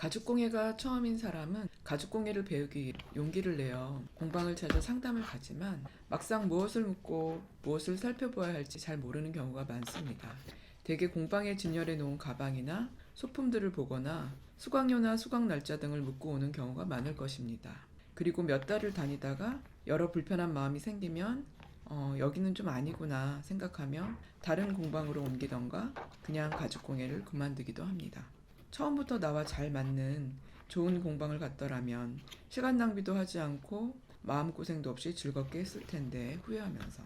가죽공예가 처음인 사람은 가죽공예를 배우기 용기를 내어 공방을 찾아 상담을 가지만 막상 무엇을 묻고 무엇을 살펴보아야 할지 잘 모르는 경우가 많습니다. 대개 공방에 진열해 놓은 가방이나 소품들을 보거나 수강료나 수강 날짜 등을 묻고 오는 경우가 많을 것입니다. 그리고 몇 달을 다니다가 여러 불편한 마음이 생기면 어, 여기는 좀 아니구나 생각하며 다른 공방으로 옮기던가 그냥 가죽공예를 그만두기도 합니다. 처음부터 나와 잘 맞는 좋은 공방을 갔더라면 시간 낭비도 하지 않고 마음고생도 없이 즐겁게 했을 텐데 후회하면서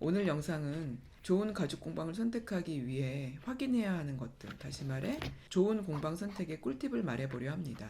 오늘 영상은 좋은 가죽 공방을 선택하기 위해 확인해야 하는 것들 다시 말해 좋은 공방 선택의 꿀팁을 말해보려 합니다.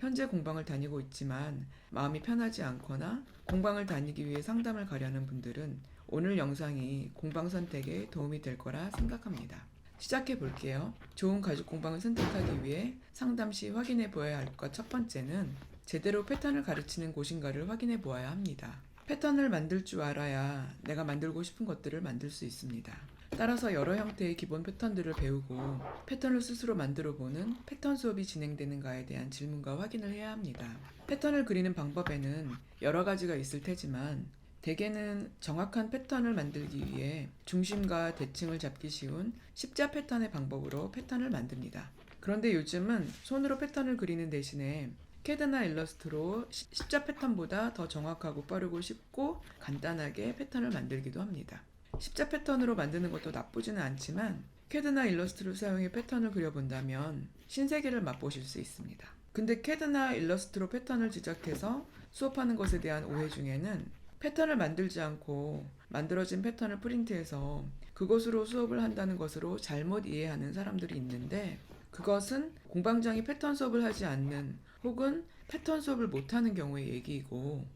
현재 공방을 다니고 있지만 마음이 편하지 않거나 공방을 다니기 위해 상담을 가려는 분들은 오늘 영상이 공방 선택에 도움이 될 거라 생각합니다. 시작해 볼게요. 좋은 가죽 공방을 선택하기 위해 상담 시 확인해 보아야 할 것 첫 번째는 제대로 패턴을 가르치는 곳인가를 확인해 보아야 합니다. 패턴을 만들 줄 알아야 내가 만들고 싶은 것들을 만들 수 있습니다. 따라서 여러 형태의 기본 패턴들을 배우고 패턴을 스스로 만들어 보는 패턴 수업이 진행되는가에 대한 질문과 확인을 해야 합니다. 패턴을 그리는 방법에는 여러 가지가 있을 테지만 대개는 정확한 패턴을 만들기 위해 중심과 대칭을 잡기 쉬운 십자 패턴의 방법으로 패턴을 만듭니다. 그런데 요즘은 손으로 패턴을 그리는 대신에 캐드나 일러스트로 시- 십자 패턴보다 더 정확하고 빠르고 쉽고 간단하게 패턴을 만들기도 합니다. 십자 패턴으로 만드는 것도 나쁘지는 않지만 캐드나 일러스트를 사용해 패턴을 그려본다면 신세계를 맛보실 수 있습니다. 근데 캐드나 일러스트로 패턴을 제작해서 수업하는 것에 대한 오해 중에는 패턴을 만들지 않고 만들어진 패턴을 프린트해서 그것으로 수업을 한다는 것으로 잘못 이해하는 사람들이 있는데 그것은 공방장이 패턴 수업을 하지 않는 혹은 패턴 수업을 못하는 경우의 얘기이고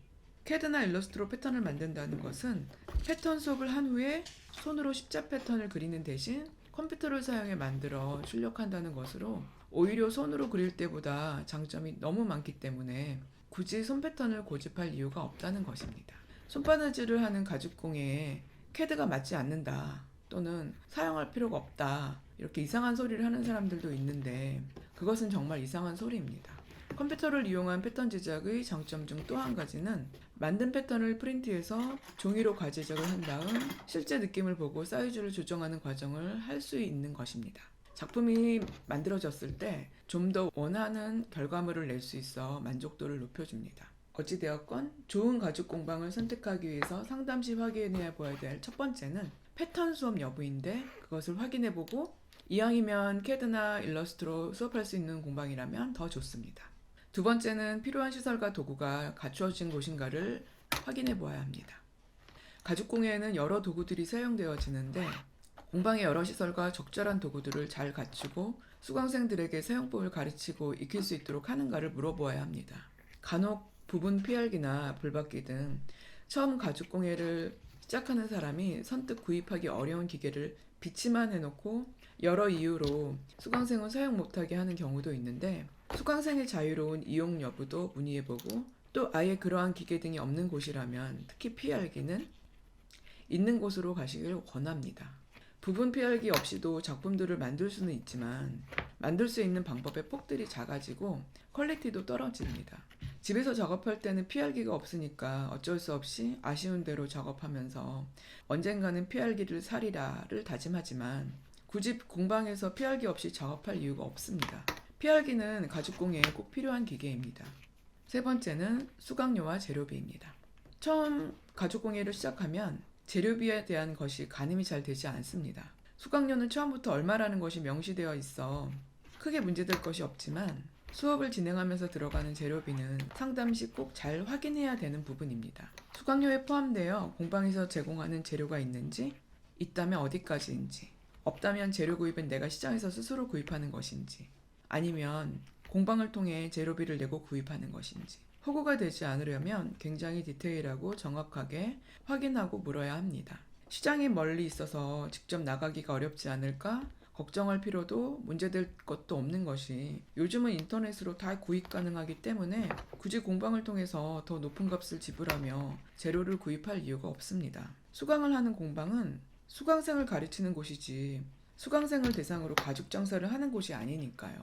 캐드나 일러스트로 패턴을 만든다는 것은 패턴 수업을 한 후에 손으로 십자 패턴을 그리는 대신 컴퓨터를 사용해 만들어 출력한다는 것으로 오히려 손으로 그릴 때보다 장점이 너무 많기 때문에 굳이 손 패턴을 고집할 이유가 없다는 것입니다. 손바느질을 하는 가죽공예에 캐드가 맞지 않는다 또는 사용할 필요가 없다 이렇게 이상한 소리를 하는 사람들도 있는데 그것은 정말 이상한 소리입니다. 컴퓨터를 이용한 패턴 제작의 장점 중 또 한 가지는 만든 패턴을 프린트해서 종이로 과제작을 한 다음 실제 느낌을 보고 사이즈를 조정하는 과정을 할 수 있는 것입니다. 작품이 만들어졌을 때 좀 더 원하는 결과물을 낼 수 있어 만족도를 높여줍니다. 어찌되었건 좋은 가죽 공방을 선택하기 위해서 상담 시 확인해야 보아야 될 첫 번째는 패턴 수업 여부인데 그것을 확인해 보고 이왕이면 캐드나 일러스트로 수업할 수 있는 공방이라면 더 좋습니다. 두 번째는 필요한 시설과 도구가 갖추어진 곳인가를 확인해 보아야 합니다. 가죽 공예에는 여러 도구들이 사용되어지는데 공방의 여러 시설과 적절한 도구들을 잘 갖추고 수강생들에게 사용법을 가르치고 익힐 수 있도록 하는가를 물어보아야 합니다. 간혹 부분 피알기나 불받기 등 처음 가죽 공예를 시작하는 사람이 선뜻 구입하기 어려운 기계를 비치만 해놓고 여러 이유로 수강생은 사용 못하게 하는 경우도 있는데 수강생의 자유로운 이용 여부도 문의해보고 또 아예 그러한 기계 등이 없는 곳이라면 특히 피알기는 있는 곳으로 가시길 권합니다. 부분 피알기 없이도 작품들을 만들 수는 있지만 만들 수 있는 방법의 폭들이 작아지고 퀄리티도 떨어집니다. 집에서 작업할 때는 피알기가 없으니까 어쩔 수 없이 아쉬운 대로 작업하면서 언젠가는 피알기를 사리라를 다짐하지만 굳이 공방에서 피알기 없이 작업할 이유가 없습니다. 피알기는 가죽공예에 꼭 필요한 기계입니다. 세 번째는 수강료와 재료비입니다. 처음 가죽공예를 시작하면 재료비에 대한 것이 가늠이 잘 되지 않습니다. 수강료는 처음부터 얼마라는 것이 명시되어 있어 크게 문제될 것이 없지만 수업을 진행하면서 들어가는 재료비는 상담 시 꼭 잘 확인해야 되는 부분입니다. 수강료에 포함되어 공방에서 제공하는 재료가 있는지, 있다면 어디까지인지, 없다면 재료 구입은 내가 시장에서 스스로 구입하는 것인지, 아니면 공방을 통해 재료비를 내고 구입하는 것인지, 허구가 되지 않으려면 굉장히 디테일하고 정확하게 확인하고 물어야 합니다. 시장이 멀리 있어서 직접 나가기가 어렵지 않을까 걱정할 필요도 문제될 것도 없는 것이 요즘은 인터넷으로 다 구입 가능하기 때문에 굳이 공방을 통해서 더 높은 값을 지불하며 재료를 구입할 이유가 없습니다. 수강을 하는 공방은 수강생을 가르치는 곳이지 수강생을 대상으로 가죽 장사를 하는 곳이 아니니까요.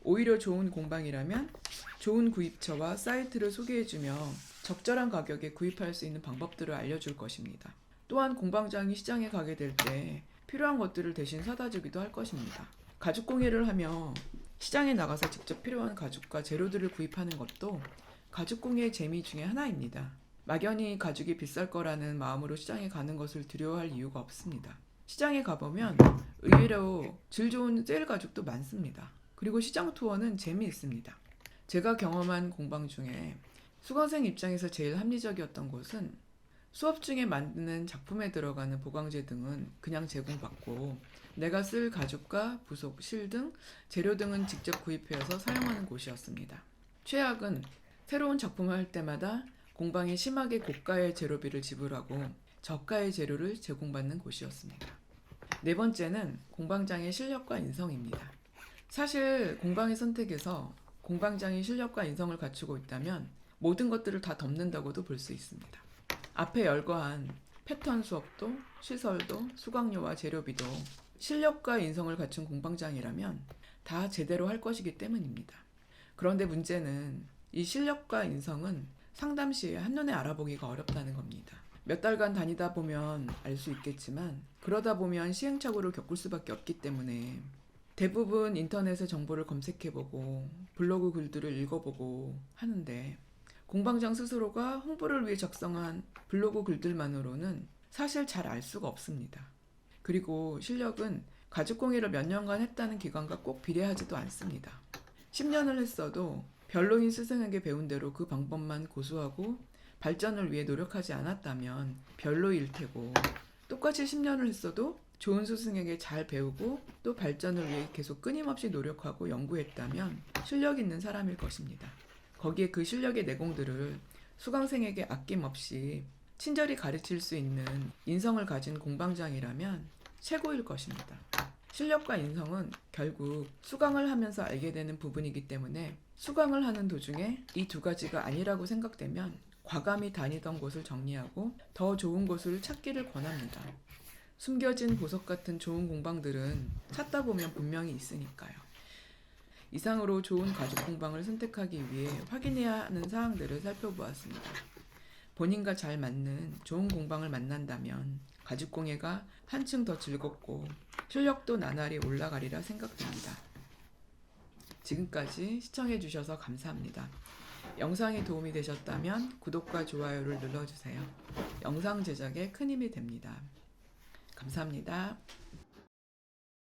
오히려 좋은 공방이라면 좋은 구입처와 사이트를 소개해주며 적절한 가격에 구입할 수 있는 방법들을 알려줄 것입니다. 또한 공방장이 시장에 가게 될 때 필요한 것들을 대신 사다 주기도 할 것입니다. 가죽 공예를 하며 시장에 나가서 직접 필요한 가죽과 재료들을 구입하는 것도 가죽 공예의 재미 중에 하나입니다. 막연히 가죽이 비쌀 거라는 마음으로 시장에 가는 것을 두려워할 이유가 없습니다. 시장에 가보면 의외로 질 좋은 셀 가죽도 많습니다. 그리고 시장 투어는 재미있습니다. 제가 경험한 공방 중에 수강생 입장에서 제일 합리적이었던 곳은 수업 중에 만드는 작품에 들어가는 보강제 등은 그냥 제공받고 내가 쓸 가죽과 부속, 실 등 재료 등은 직접 구입해서 사용하는 곳이었습니다. 최악은 새로운 작품을 할 때마다 공방에 심하게 고가의 재료비를 지불하고 저가의 재료를 제공받는 곳이었습니다. 네 번째는 공방장의 실력과 인성입니다. 사실 공방의 선택에서 공방장이 실력과 인성을 갖추고 있다면 모든 것들을 다 덮는다고도 볼 수 있습니다. 앞에 열거한 패턴 수업도 시설도 수강료와 재료비도 실력과 인성을 갖춘 공방장이라면 다 제대로 할 것이기 때문입니다. 그런데 문제는 이 실력과 인성은 상담 시에 한눈에 알아보기가 어렵다는 겁니다. 몇 달간 다니다 보면 알 수 있겠지만 그러다 보면 시행착오를 겪을 수밖에 없기 때문에 대부분 인터넷에 정보를 검색해보고 블로그 글들을 읽어보고 하는데 공방장 스스로가 홍보를 위해 작성한 블로그 글들만으로는 사실 잘 알 수가 없습니다. 그리고 실력은 가죽공예를 몇 년간 했다는 기간과 꼭 비례하지도 않습니다. 10년을 했어도 별로인 스승에게 배운 대로 그 방법만 고수하고 발전을 위해 노력하지 않았다면 별로일 테고 똑같이 10년을 했어도 좋은 스승에게 잘 배우고 또 발전을 위해 계속 끊임없이 노력하고 연구했다면 실력 있는 사람일 것입니다. 거기에 그 실력의 내공들을 수강생에게 아낌없이 친절히 가르칠 수 있는 인성을 가진 공방장이라면 최고일 것입니다. 실력과 인성은 결국 수강을 하면서 알게 되는 부분이기 때문에 수강을 하는 도중에 이 두 가지가 아니라고 생각되면 과감히 다니던 곳을 정리하고 더 좋은 곳을 찾기를 권합니다. 숨겨진 보석 같은 좋은 공방들은 찾다 보면 분명히 있으니까요. 이상으로 좋은 가죽 공방을 선택하기 위해 확인해야 하는 사항들을 살펴보았습니다. 본인과 잘 맞는 좋은 공방을 만난다면 가죽 공예가 한층 더 즐겁고 실력도 나날이 올라가리라 생각됩니다. 지금까지 시청해주셔서 감사합니다. 영상이 도움이 되셨다면 구독과 좋아요를 눌러주세요. 영상 제작에 큰 힘이 됩니다. 감사합니다.